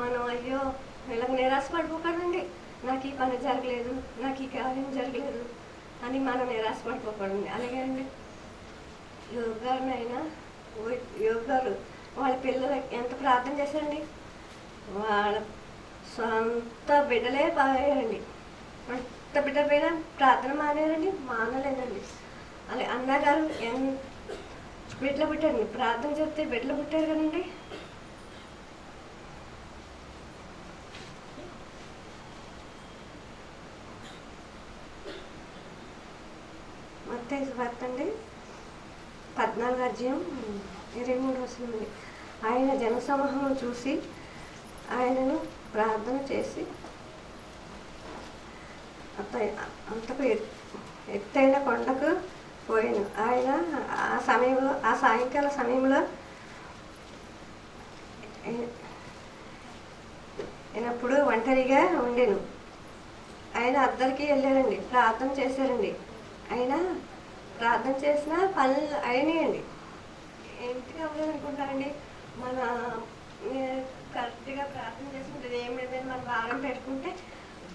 మనం అయ్యో వీళ్ళకి నిరాశపడిపోకూడదండి నాకు ఈ పని జరగలేదు నాకు ఈ కార్యం జరగలేదు అని మనం నిరాశ పడిపోకూడదండి అలాగే అండి. యోగానైనా యోగాలు వాళ్ళ పిల్లలు ఎంత ప్రార్థన చేశారండి? వాళ్ళ సొంత బిడ్డలే పాయారండి సొంత బిడ్డ పైన ప్రార్థన మానేరండి మానలేదండి. అలా అన్నగారు ఎంత బిడ్డలు పుట్టారండి ప్రార్థన చెప్తే బిడ్డలు పుట్టారు కదండి. మత్తయి వార్త అండి పద్నాలుగు అధ్యాయం ఇరవై మూడు వస్తుంది ఆయన జనసమూహం చూసి ఆయనను ప్రార్థన చేసి అంత అంతకు ఎత్తైన కొండకు పోయాను. ఆయన ఆ సమయంలో ఆ సాయంకాల సమయంలో ఏ- ఒంటరిగా ఉండేను. ఆయన అద్దరికి వెళ్ళారండి ప్రార్థన చేశారండి. ఆయన ప్రార్థన చేసిన పనులు అయినాయండి. ఏంటి అవ్వలేదు అనుకుంటారండి. మన కరెక్ట్గా ప్రార్థన చేసుకుంటే ఏం లేదని మన భారం పెట్టుకుంటే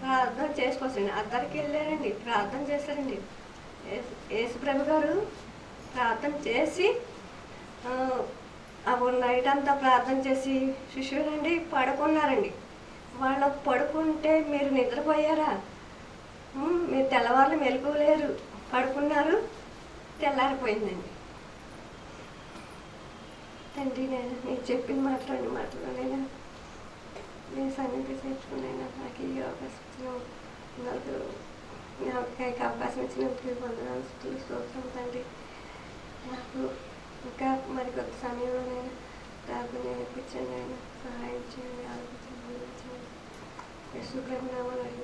ప్రార్థన చేసుకోవచ్చండి అద్దరికి వెళ్ళారండి ప్రార్థన చేశారండి. యేసుప్రభు గారు ప్రార్థన చేసి అప్పుడు నైట్ అంతా ప్రార్థన చేసి శిష్యులండి పడుకున్నారండి. వాళ్ళు పడుకుంటే మీరు నిద్రపోయారా? మీరు తెల్లవారులు మెలకువలేరు. పడుకున్నారు. తెల్లారిపోయిందండి తండ్రి నేను నీకు చెప్పిన మాటలు మాటలోనైనా నీ సన్నిధి చేర్చుకునైనా నాకు ఈ అవకాశం నాకు నాకు అవకాశం ఇచ్చినందుకు వందనాలు స్తుతులు, స్తోత్రం తండ్రి. నాకు ఇంకా మరి సమయంలోనైనా సమయంలో నేను నాకు నేర్పించండి ఆయన సహాయం చేయండి ఆలోచించండి యేసు ప్రభు నామాలు అడిగి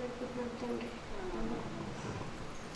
తండ్రి.